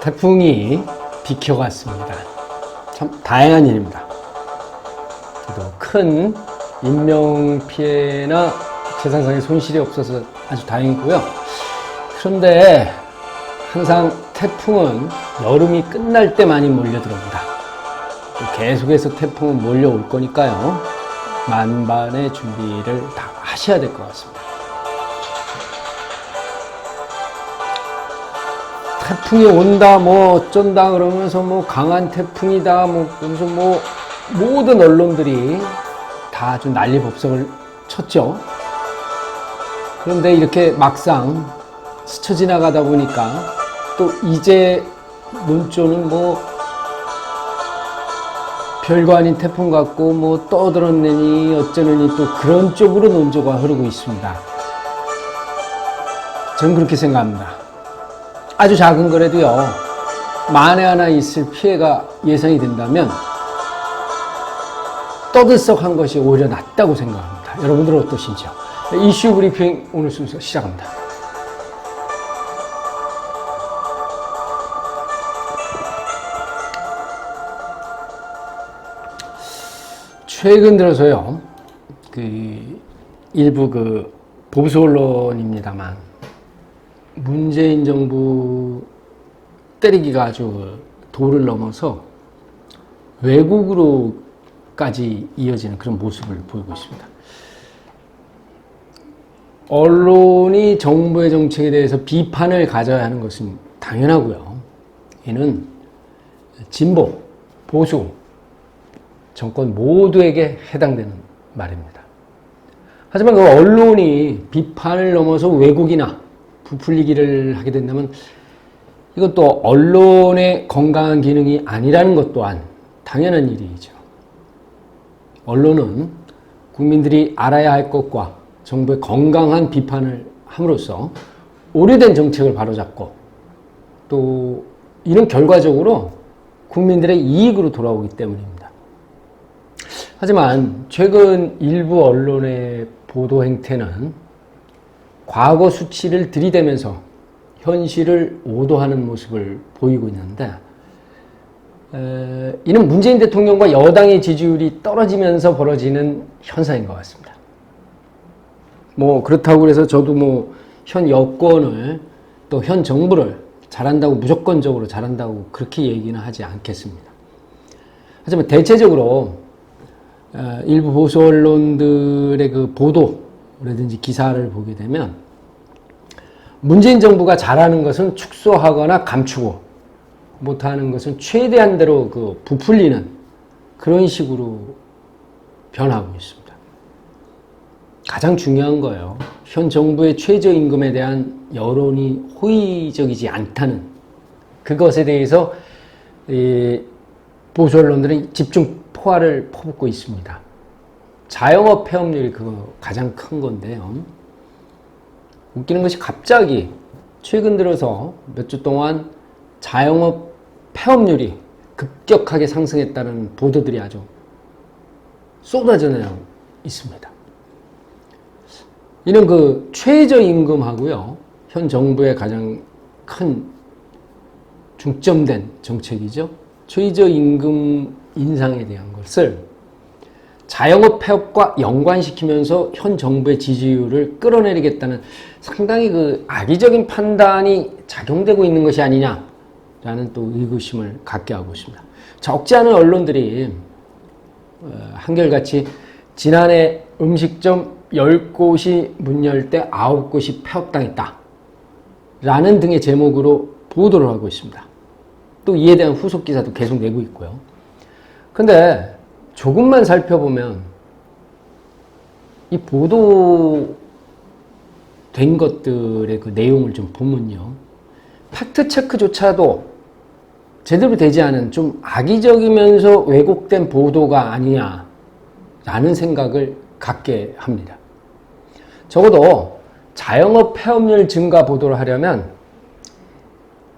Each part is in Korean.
태풍이 비켜갔습니다. 참 다양한 일입니다. 그래도 큰 인명 피해나 재산상의 손실이 없어서 아주 다행이고요. 그런데 항상 태풍은 여름이 끝날 때 많이 몰려들어옵니다. 계속해서 태풍은 몰려올 거니까요. 만반의 준비를 다 하셔야 될 것 같습니다. 태풍이 온다, 뭐 어쩐다 그러면서 뭐 강한 태풍이다, 뭐 그러면서 뭐 모든 언론들이 다 아주 난리법석을 쳤죠. 그런데 이렇게 막상 스쳐 지나가다 보니까 또 이제 논조는 뭐 별거 아닌 태풍 같고 뭐 떠들었느니 어쩌느니 또 그런 쪽으로 논조가 흐르고 있습니다. 저는 그렇게 생각합니다. 아주 작은 거라도요, 만에 하나 있을 피해가 예상이 된다면 떠들썩한 것이 오히려 낫다고 생각합니다. 여러분들은 어떠신지요? 이슈 브리핑 오늘 순서 시작합니다. 최근 들어서요, 그 일부 그 보수 언론입니다만 문재인 정부 때리기가 아주 도를 넘어서 외국으로까지 이어지는 그런 모습을 보이고 있습니다. 언론이 정부의 정책에 대해서 비판을 가져야 하는 것은 당연하고요. 이는 진보, 보수, 정권 모두에게 해당되는 말입니다. 하지만 그 언론이 비판을 넘어서 왜곡이나 부풀리기를 하게 된다면 또 언론의 건강한 기능이 아니라는 것 또한 당연한 일이죠. 언론은 국민들이 알아야 할 것과 정부의 건강한 비판을 함으로써 오래된 정책을 바로잡고 또 이는 결과적으로 국민들의 이익으로 돌아오기 때문입니다. 하지만 최근 일부 언론의 보도 행태는 과거 수치를 들이대면서 현실을 오도하는 모습을 보이고 있는데 에, 이는 문재인 대통령과 여당의 지지율이 떨어지면서 벌어지는 현상인 것 같습니다. 뭐 그렇다고 그래서 저도 뭐 현 여권을 또 현 정부를 잘한다고 무조건적으로 잘한다고 그렇게 얘기는 하지 않겠습니다. 하지만 대체적으로 어, 일부 보수 언론들의 그 보도 라든지 기사를 보게 되면 문재인 정부가 잘하는 것은 축소하거나 감추고 못하는 것은 최대한대로 그 부풀리는 그런 식으로 변하고 있습니다. 가장 중요한 거예요. 현 정부의 최저임금에 대한 여론이 호의적이지 않다는 그것에 대해서 보수 언론들은 집중 포화를 퍼붓고 있습니다. 자영업 폐업률이 그 가장 큰 건데요. 웃기는 것이 갑자기 최근 들어서 몇 주 동안 자영업 폐업률이 급격하게 상승했다는 보도들이 아주 쏟아져 나오고 있습니다. 이는 그 최저임금하고요, 현 정부의 가장 큰 중점된 정책이죠. 최저임금 인상에 대한 것을 자영업 폐업과 연관시키면서 현 정부의 지지율을 끌어내리겠다는 상당히 그 악의적인 판단이 작용되고 있는 것이 아니냐라는 또 의구심을 갖게 하고 있습니다. 적지 않은 언론들이 어, 한결같이 지난해 음식점 10곳이 문 열 때 9곳이 폐업당했다. 라는 등의 제목으로 보도를 하고 있습니다. 또 이에 대한 후속 기사도 계속 내고 있고요. 근데 조금만 살펴보면 이 보도된 것들의 그 내용을 좀 보면요. 팩트 체크조차도 제대로 되지 않은 좀 악의적이면서 왜곡된 보도가 아니냐라는 생각을 갖게 합니다. 적어도 자영업 폐업률 증가 보도를 하려면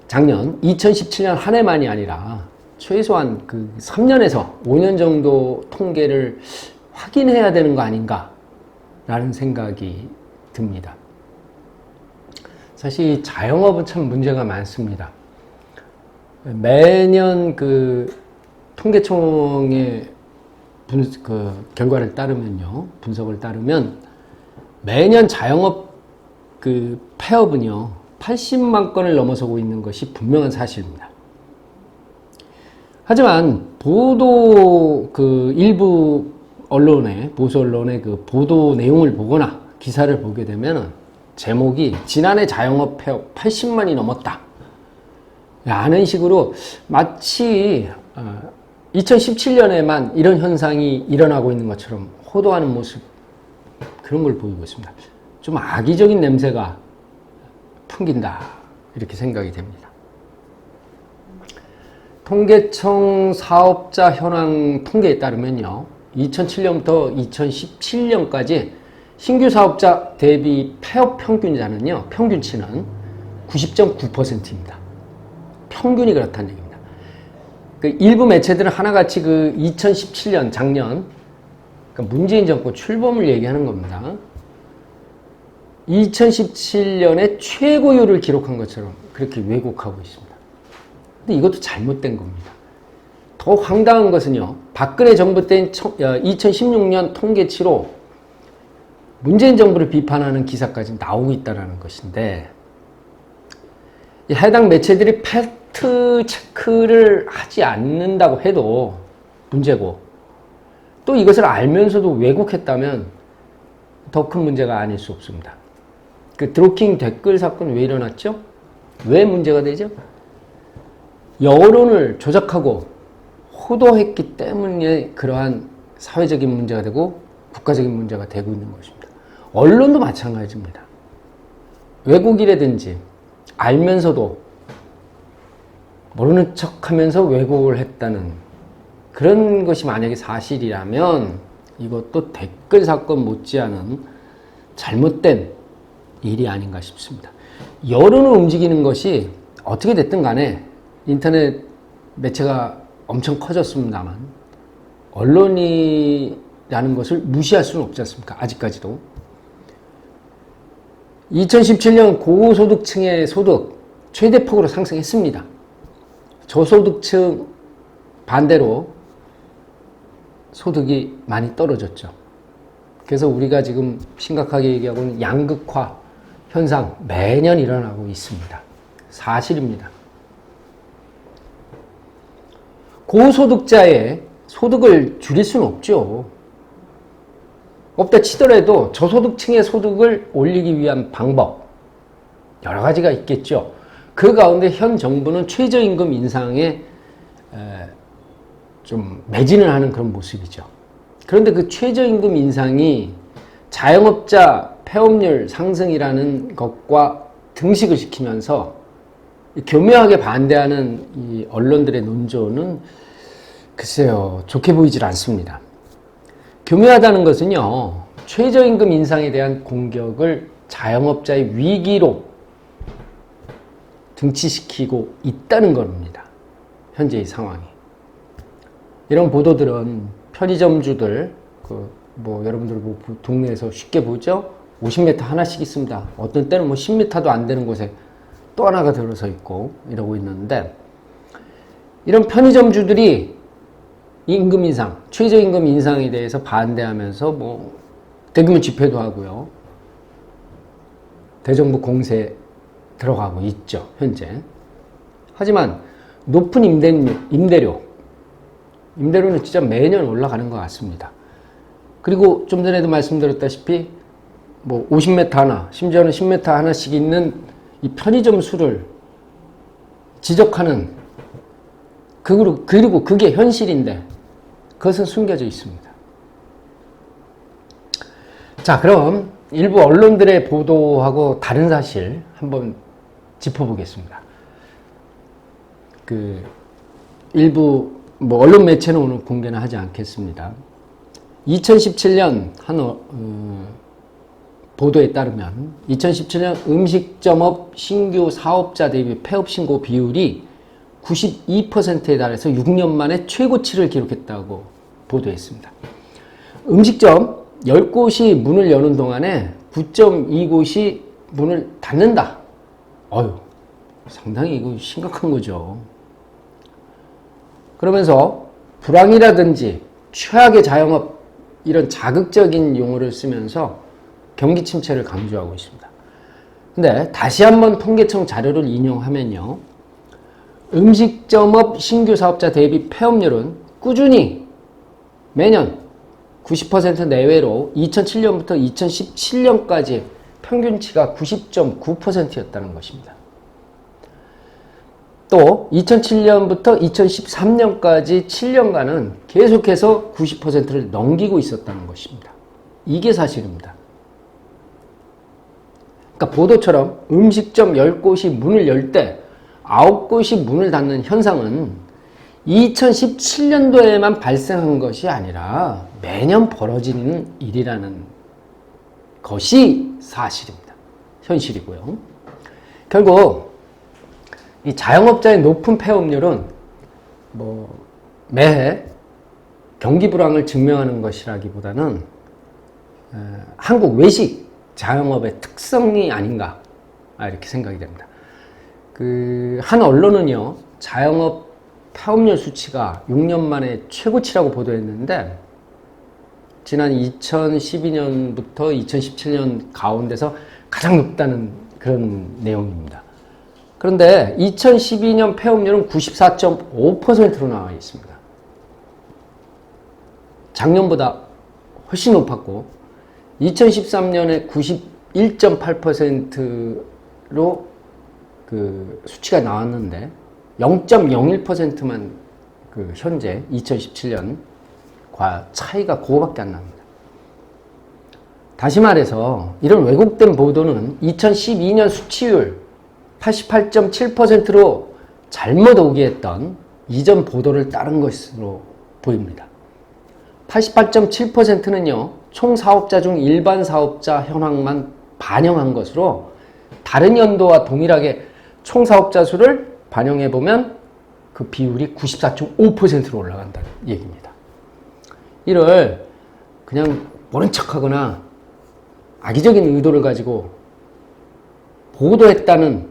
작년 2017년 한 해만이 아니라 최소한 그 3년에서 5년 정도 통계를 확인해야 되는 거 아닌가라는 생각이 듭니다. 사실 자영업은 참 문제가 많습니다. 매년 그 통계청의 분, 그 결과를 따르면요, 분석을 따르면 매년 자영업 그 폐업은요, 80만 건을 넘어서고 있는 것이 분명한 사실입니다. 하지만 보도 그 일부 언론의 보수 언론의 그 보도 내용을 보거나 기사를 보게 되면 제목이 지난해 자영업 폐업 80만이 넘었다. 라는 식으로 마치 2017년에만 이런 현상이 일어나고 있는 것처럼 호도하는 모습 그런 걸 보이고 있습니다. 좀 악의적인 냄새가 풍긴다 이렇게 생각이 됩니다. 통계청 사업자 현황 통계에 따르면요. 2007년부터 2017년까지 신규 사업자 대비 폐업 평균자는요. 평균치는 90.9%입니다. 평균이 그렇다는 얘기입니다. 그 일부 매체들은 하나같이 그 2017년 작년 그러니까 문재인 정권 출범을 얘기하는 겁니다. 2017년에 최고율을 기록한 것처럼 그렇게 왜곡하고 있습니다. 근데 이것도 잘못된 겁니다. 더 황당한 것은요, 박근혜 정부 때 2016년 통계치로 문재인 정부를 비판하는 기사까지 나오고 있다는 것인데, 해당 매체들이 팩트 체크를 하지 않는다고 해도 문제고, 또 이것을 알면서도 왜곡했다면 더 큰 문제가 아닐 수 없습니다. 그 드로킹 댓글 사건 왜 일어났죠? 왜 문제가 되죠? 여론을 조작하고 호도했기 때문에 그러한 사회적인 문제가 되고 국가적인 문제가 되고 있는 것입니다. 언론도 마찬가지입니다. 왜곡이라든지 알면서도 모르는 척 하면서 왜곡을 했다는 그런 것이 만약에 사실이라면 이것도 댓글 사건 못지않은 잘못된 일이 아닌가 싶습니다. 여론을 움직이는 것이 어떻게 됐든 간에 인터넷 매체가 엄청 커졌습니다만 언론이라는 것을 무시할 수는 없지 않습니까? 아직까지도. 2017년 고소득층의 소득 최대폭으로 상승했습니다. 저소득층 반대로 소득이 많이 떨어졌죠. 그래서 우리가 지금 심각하게 얘기하고 있는 양극화 현상 매년 일어나고 있습니다. 사실입니다. 고소득자의 소득을 줄일 수는 없죠. 없다 치더라도 저소득층의 소득을 올리기 위한 방법 여러 가지가 있겠죠. 그 가운데 현 정부는 최저임금 인상에 좀 매진을 하는 그런 모습이죠. 그런데 그 최저임금 인상이 자영업자 폐업률 상승이라는 것과 등식을 시키면서 교묘하게 반대하는 이 언론들의 논조는 글쎄요, 좋게 보이질 않습니다. 교묘하다는 것은요, 최저임금 인상에 대한 공격을 자영업자의 위기로 등치시키고 있다는 겁니다. 현재의 상황이. 이런 보도들은 편의점주들, 그 뭐 여러분들 뭐 동네에서 쉽게 보죠? 50m 하나씩 있습니다. 어떤 때는 뭐 10m도 안 되는 곳에 또 하나가 들어서 있고 이러고 있는데 이런 편의점주들이 임금 인상, 최저임금 인상에 대해서 반대하면서 뭐 대규모 집회도 하고요. 대정부 공세 들어가고 있죠, 현재. 하지만 높은 임대료, 임대료, 임대료는 진짜 매년 올라가는 것 같습니다. 그리고 좀 전에도 말씀드렸다시피 뭐 50m 하나, 심지어는 10m 하나씩 있는 이 편의점 수를 지적하는 그리고, 그게 현실인데 그것은 숨겨져 있습니다. 자, 그럼 일부 언론들의 보도하고 다른 사실 한번 짚어보겠습니다. 그 일부 뭐 언론 매체는 오늘 공개는 하지 않겠습니다. 2017년 한 어, 어, 보도에 따르면 2017년 음식점업 신규 사업자 대비 폐업 신고 비율이 92%에 달해서 6년 만에 최고치를 기록했다고 보도했습니다. 음식점 10곳이 문을 여는 동안에 9.2곳이 문을 닫는다. 어휴, 상당히 이거 심각한 거죠. 그러면서 불황이라든지 최악의 자영업 이런 자극적인 용어를 쓰면서 경기 침체를 강조하고 있습니다. 근데 다시 한번 통계청 자료를 인용하면요. 음식점업 신규 사업자 대비 폐업률은 꾸준히 매년 90% 내외로 2007년부터 2017년까지 평균치가 90.9%였다는 것입니다. 또 2007년부터 2013년까지 7년간은 계속해서 90%를 넘기고 있었다는 것입니다. 이게 사실입니다. 그러니까 보도처럼 음식점 10곳이 문을 열 때 9곳이 문을 닫는 현상은 2017년도에만 발생한 것이 아니라 매년 벌어지는 일이라는 것이 사실입니다. 현실이고요. 결국 이 자영업자의 높은 폐업률은 뭐 매해 경기 불황을 증명하는 것이라기보다는 한국 외식 자영업의 특성이 아닌가 아, 이렇게 생각이 됩니다. 그 한 언론은요 자영업 폐업률 수치가 6년 만에 최고치라고 보도했는데 지난 2012년부터 2017년 가운데서 가장 높다는 그런 내용입니다. 그런데 2012년 폐업률은 94.5%로 나와 있습니다. 작년보다 훨씬 높았고 2013년에 91.8%로 그 수치가 나왔는데 0.01%만 그 현재 2017년과 차이가 그거밖에 안 납니다. 다시 말해서 이런 왜곡된 보도는 2012년 수치율 88.7%로 잘못 오기했던 이전 보도를 따른 것으로 보입니다. 88.7%는요, 총 사업자 중 일반 사업자 현황만 반영한 것으로 다른 연도와 동일하게 총 사업자 수를 반영해 보면 그 비율이 94.5%로 올라간다는 얘기입니다. 이를 그냥 모른 척하거나 악의적인 의도를 가지고 보도했다는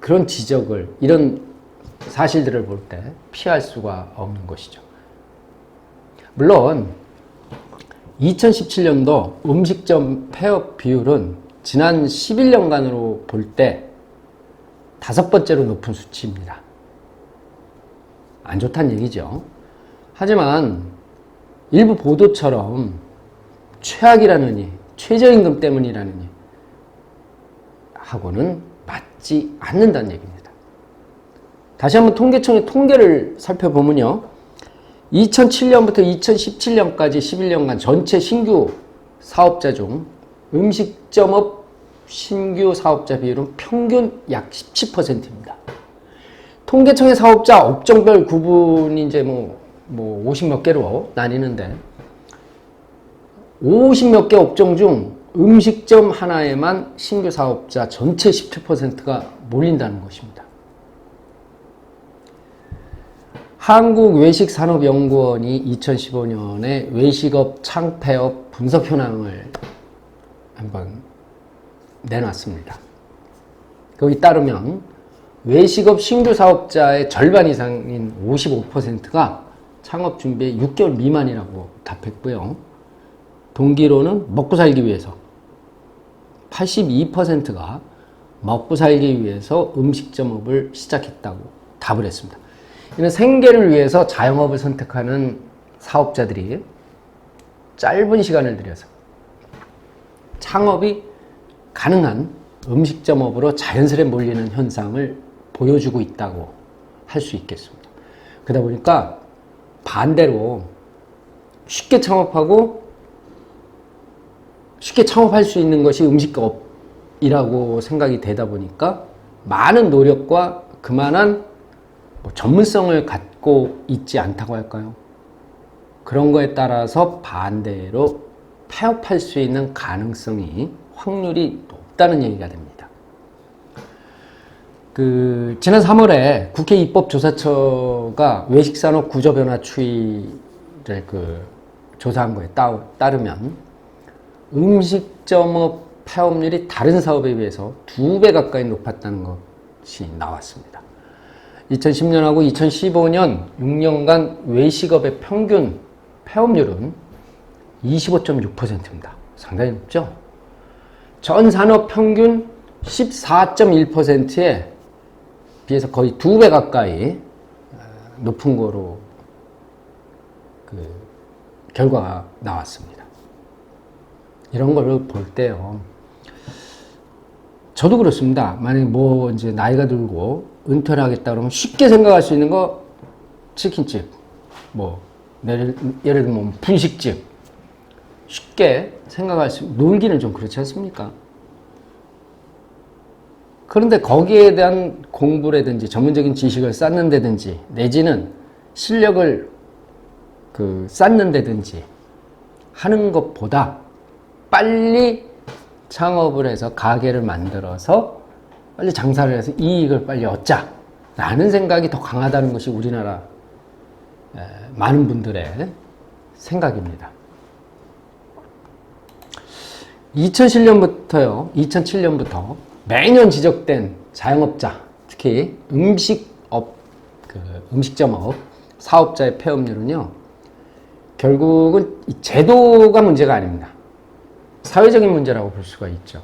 그런 지적을 이런 사실들을 볼 때 피할 수가 없는 것이죠. 물론 2017년도 음식점 폐업 비율은 지난 11년간으로 볼 때 다섯 번째로 높은 수치입니다. 안 좋다는 얘기죠. 하지만 일부 보도처럼 최악이라느니 최저임금 때문이라느니 하고는 맞지 않는다는 얘기입니다. 다시 한번 통계청의 통계를 살펴보면요. 2007년부터 2017년까지 11년간 전체 신규 사업자 중 음식점업 신규 사업자 비율은 평균 약 17%입니다. 통계청의 사업자 업종별 구분이 이제 뭐, 뭐 50몇 개로 나뉘는데 50몇 개 업종 중 음식점 하나에만 신규 사업자 전체 17%가 몰린다는 것입니다. 한국외식산업연구원이 2015년에 외식업 창폐업 분석 현황을 한번 내놨습니다. 거기 따르면 외식업 신규 사업자의 절반 이상인 55%가 창업 준비에 6개월 미만이라고 답했고요. 동기로는 먹고 살기 위해서 82%가 먹고 살기 위해서 음식점업을 시작했다고 답을 했습니다. 이는 생계를 위해서 자영업을 선택하는 사업자들이 짧은 시간을 들여서 창업이 가능한 음식점업으로 자연스레 몰리는 현상을 보여주고 있다고 할 수 있겠습니다. 그러다 보니까 반대로 쉽게 창업하고 쉽게 창업할 수 있는 것이 음식업이라고 생각이 되다 보니까 많은 노력과 그만한 뭐 전문성을 갖고 있지 않다고 할까요? 그런 거에 따라서 반대로 폐업할 수 있는 가능성이 확률이 높다는 얘기가 됩니다. 그 지난 3월에 국회 입법조사처가 외식산업 구조변화 추이를 그 조사한 거에 따르면 음식점업 폐업률이 다른 사업에 비해서 두 배 가까이 높았다는 것이 나왔습니다. 2010년하고 2015년 6년간 외식업의 평균 폐업률은 25.6%입니다. 상당히 높죠? 전 산업 평균 14.1%에 비해서 거의 두 배 가까이 어, 높은 거로 그 결과가 나왔습니다. 이런 걸 볼 때요. 저도 그렇습니다. 만약에 뭐 이제 나이가 들고 은퇴를 하겠다 그러면 쉽게 생각할 수 있는 거 치킨집, 뭐 예를, 예를 들면 분식집 쉽게 생각할 수 놀기는 좀 그렇지 않습니까? 그런데 거기에 대한 공부라든지 전문적인 지식을 쌓는다든지 내지는 실력을 그 쌓는다든지 하는 것보다 빨리 창업을 해서 가게를 만들어서 빨리 장사를 해서 이익을 빨리 얻자 라는 생각이 더 강하다는 것이 우리나라 에, 많은 분들의 생각입니다. 2007년부터요, 2007년부터 매년 지적된 자영업자, 특히 음식업, 그 음식점업 사업자의 폐업률은요, 결국은 이 제도가 문제가 아닙니다. 사회적인 문제라고 볼 수가 있죠.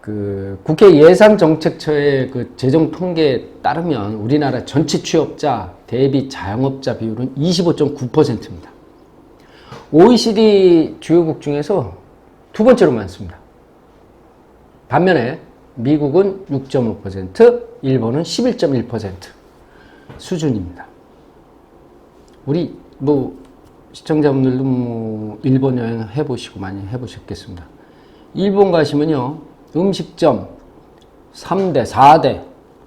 그 국회 예산정책처의 그 재정 통계에 따르면 우리나라 전체 취업자 대비 자영업자 비율은 25.9%입니다. OECD 주요국 중에서 두 번째로 많습니다. 반면에 미국은 6.5%, 일본은 11.1% 수준입니다. 우리 뭐 시청자분들도 뭐 일본 여행 해보시고 많이 해보셨겠습니다. 일본 가시면요 음식점 3대, 4대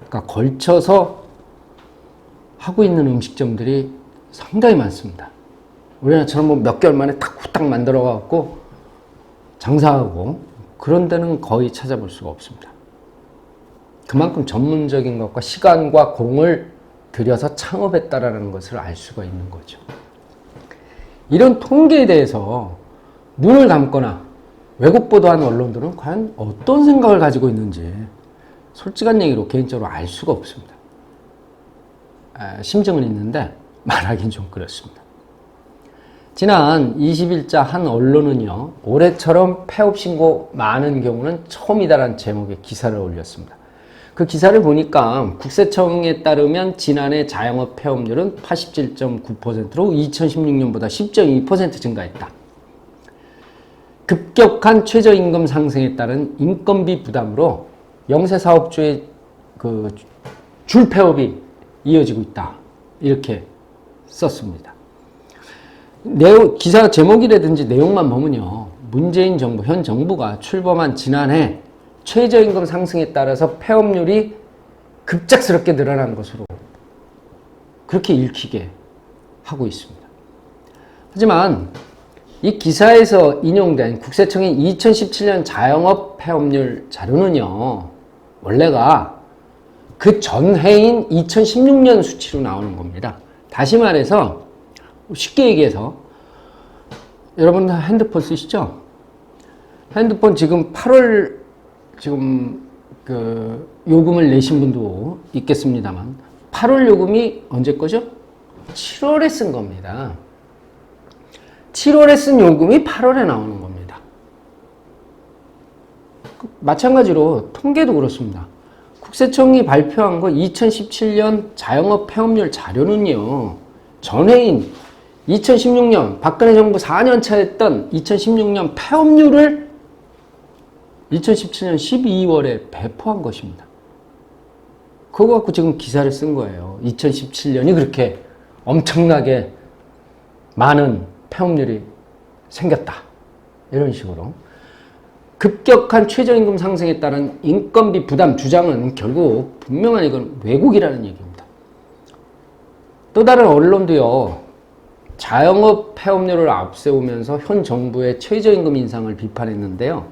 그러니까 걸쳐서 하고 있는 음식점들이 상당히 많습니다. 우리나라처럼 뭐 몇 개월 만에 탁 후딱 만들어 갖고 장사하고 그런 데는 거의 찾아볼 수가 없습니다. 그만큼 전문적인 것과 시간과 공을 들여서 창업했다라는 것을 알 수가 있는 거죠. 이런 통계에 대해서 눈을 감거나 왜곡 보도한 언론들은 과연 어떤 생각을 가지고 있는지 솔직한 얘기로 개인적으로 알 수가 없습니다. 아, 심증은 있는데 말하긴 좀 그렇습니다. 지난 20일자 한 언론은요, 올해처럼 폐업 신고 많은 경우는 처음이다라는 제목의 기사를 올렸습니다. 그 기사를 보니까 국세청에 따르면 지난해 자영업 폐업률은 87.9%로 2016년보다 10.2% 증가했다. 급격한 최저임금 상승에 따른 인건비 부담으로 영세 사업주의 그 줄폐업이 이어지고 있다. 이렇게 썼습니다. 내용, 기사 제목이라든지 내용만 보면요. 문재인 정부, 현 정부가 출범한 지난해 최저임금 상승에 따라서 폐업률이 급작스럽게 늘어난 것으로 그렇게 읽히게 하고 있습니다. 하지만 이 기사에서 인용된 국세청의 2017년 자영업 폐업률 자료는요, 원래가 그 전해인 2016년 수치로 나오는 겁니다. 다시 말해서 쉽게 얘기해서 여러분 핸드폰 쓰시죠? 핸드폰 지금 8월 지금 그 요금을 내신 분도 있겠습니다만 8월 요금이 언제 거죠? 7월에 쓴 겁니다. 7월에 쓴 요금이 8월에 나오는 겁니다. 마찬가지로 통계도 그렇습니다. 국세청이 발표한 거 2017년 자영업 폐업률 자료는요. 전해인 2016년 박근혜 정부 4년 차였던 2016년 폐업률을 2017년 12월에 배포한 것입니다. 그거 갖고 지금 기사를 쓴 거예요. 2017년이 그렇게 엄청나게 많은 폐업률이 생겼다. 이런 식으로. 급격한 최저임금 상승에 따른 인건비 부담 주장은 결국 분명한 이건 왜곡이라는 얘기입니다. 또 다른 언론도요, 자영업 폐업률을 앞세우면서 현 정부의 최저임금 인상을 비판했는데요.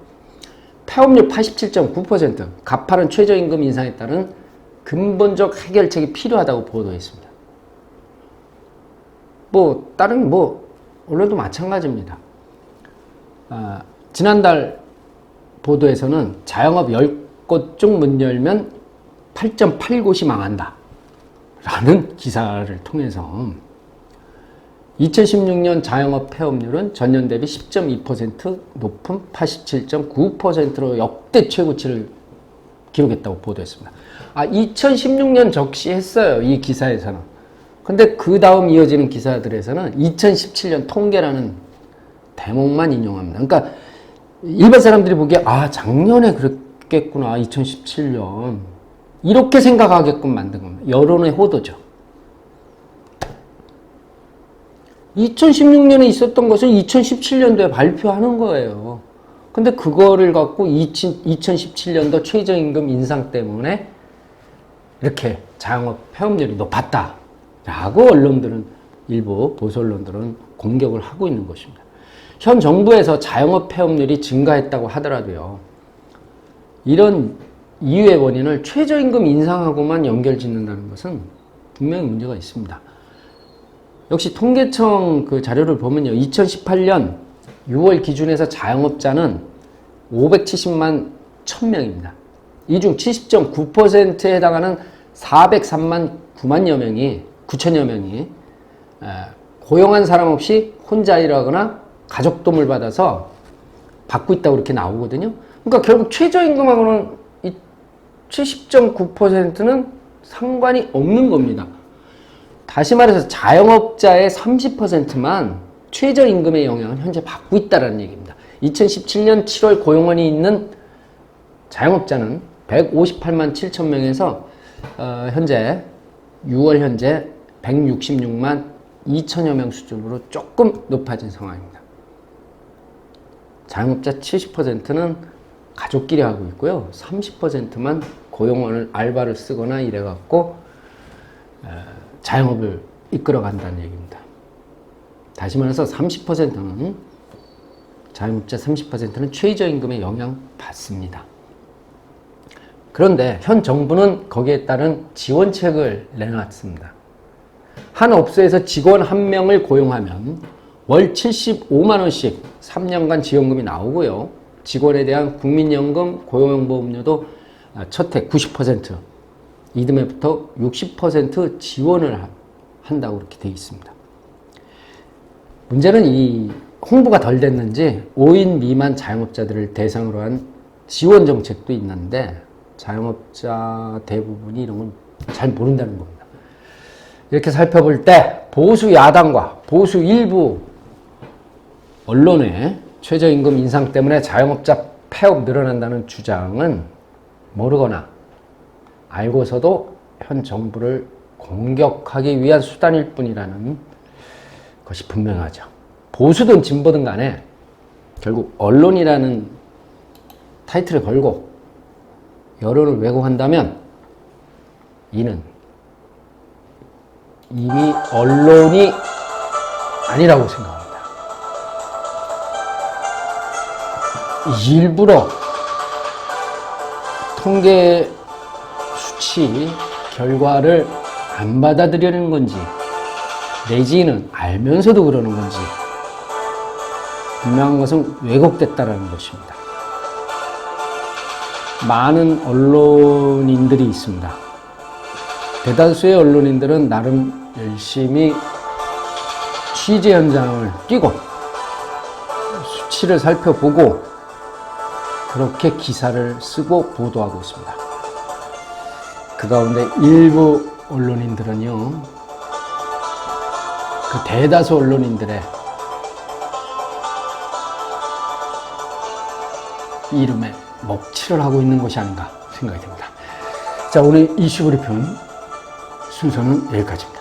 폐업률 87.9%, 가파른 최저임금 인상에 따른 근본적 해결책이 필요하다고 보도했습니다. 뭐, 다른 뭐, 언론도 마찬가지입니다. 아, 지난달 보도에서는 자영업 10곳 중 문 열면 8.8곳이 망한다. 라는 기사를 통해서 2016년 자영업 폐업률은 전년 대비 10.2% 높은 87.9%로 역대 최고치를 기록했다고 보도했습니다. 아, 2016년 적시했어요. 이 기사에서는. 근데 그 다음 이어지는 기사들에서는 2017년 통계라는 대목만 인용합니다. 그러니까 일반 사람들이 보기에 아, 작년에 그랬겠구나. 2017년. 이렇게 생각하게끔 만든 겁니다. 여론의 호도죠. 2016년에 있었던 것을 2017년도에 발표하는 거예요. 근데 그거를 갖고 2017년도 최저임금 인상 때문에 이렇게 자영업 폐업률이 높았다. 라고 언론들은, 일부 보수 언론들은 공격을 하고 있는 것입니다. 현 정부에서 자영업 폐업률이 증가했다고 하더라도요. 이런 이유의 원인을 최저임금 인상하고만 연결 짓는다는 것은 분명히 문제가 있습니다. 역시 통계청 그 자료를 보면요. 2018년 6월 기준에서 자영업자는 570만 1000명입니다. 이 중 70.9%에 해당하는 403만 9만여 명이 9천여 명이 에, 고용한 사람 없이 혼자 일하거나 가족 도움을 받아서 받고 있다고 이렇게 나오거든요. 그러니까 결국 최저임금하고는 이 70.9%는 상관이 없는 겁니다. 다시 말해서 자영업자의 30%만 최저임금의 영향을 현재 받고 있다는 얘기입니다. 2017년 7월 고용원이 있는 자영업자는 158만 7천 명에서 어, 현재 6월 현재 166만 2천여 명 수준으로 조금 높아진 상황입니다. 자영업자 70%는 가족끼리 하고 있고요. 30%만 고용원을 알바를 쓰거나 이래갖고 어, 자영업을 이끌어 간다는 얘기입니다. 다시 말해서 30%는 자영업자 30%는 최저임금에 영향 받습니다. 그런데 현 정부는 거기에 따른 지원책을 내놨습니다. 한 업소에서 직원 한 명을 고용하면 월 75만 원씩 3년간 지원금이 나오고요. 직원에 대한 국민연금, 고용보험료도 첫해 90%, 이듬해부터 60% 지원을 한다고 그렇게 되어 있습니다. 문제는 이 홍보가 덜 됐는지 5인 미만 자영업자들을 대상으로 한 지원 정책도 있는데 자영업자 대부분이 이런 건 잘 모른다는 겁니다. 이렇게 살펴볼 때 보수 야당과 보수 일부 언론의 최저임금 인상 때문에 자영업자 폐업 늘어난다는 주장은 모르거나 알고서도 현 정부를 공격하기 위한 수단일 뿐이라는 것이 분명하죠. 보수든 진보든 간에 결국 언론이라는 타이틀을 걸고 여론을 왜곡한다면 이는 이미 언론이 아니라고 생각합니다. 일부러 통계 수치 결과를 안 받아들이는 건지 내지는 알면서도 그러는 건지 분명한 것은 왜곡됐다라는 것입니다. 많은 언론인들이 있습니다. 대다수의 언론인들은 나름 열심히 취재 현장을 뛰고 수치를 살펴보고 그렇게 기사를 쓰고 보도하고 있습니다. 그 가운데 일부 언론인들은요, 그 대다수 언론인들의 이름에 먹칠을 하고 있는 것이 아닌가 생각이 듭니다. 자, 오늘 이슈 브리핑 순서는 여기까지입니다.